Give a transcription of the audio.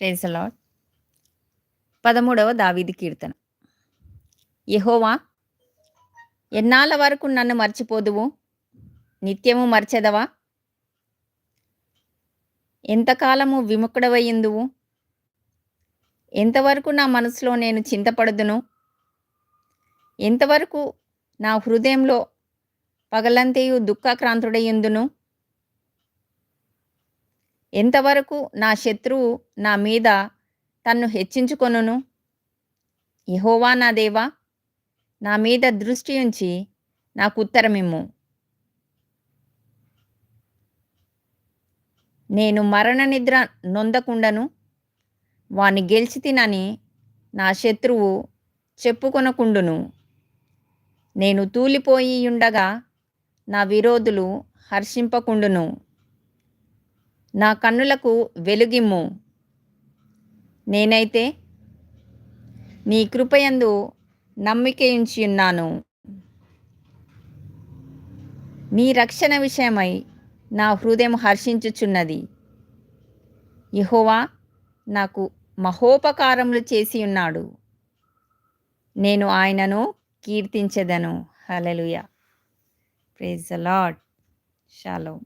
Praise lord పదమూడవ దావీది కీర్తన. యహోవా ఎన్నాళ్ళ వరకు నన్ను మర్చిపోదువు? నిత్యము మర్చెదవా? ఎంతకాలము విముఖుడవయ్యిందువు ఎంతవరకు నా మనసులో నేను చింతపడుదును? ఎంతవరకు నా హృదయంలో పగలంతయు దుఃఖాక్రాంతుడయ్యుందును? ఎంతవరకు నా శత్రువు నా మీద తన్ను హెచ్చించుకొనును? యహోవా నా దేవా నా మీద దృష్టి ఉంచి నాకు ఉత్తరమిమ్ము. నేను మరణ నిద్ర నొందకుండను వాని గెలిచి తినని నా శత్రువు చెప్పుకొనకుండును. నేను తూలిపోయి ఉండగా నా విరోధులు హర్షింపకుండును. నా కన్నులకు వెలుగిమ్ము. నేనైతే నీ కృపయందు నమ్మికయించి ఉన్నాను నీ రక్షణ విషయమై నా హృదయం హర్షించుచున్నది. యహోవా నాకు మహోపకారములు చేసి ఉన్నాడు నేను ఆయనను కీర్తించెదను. Hallelujah praise the shallow.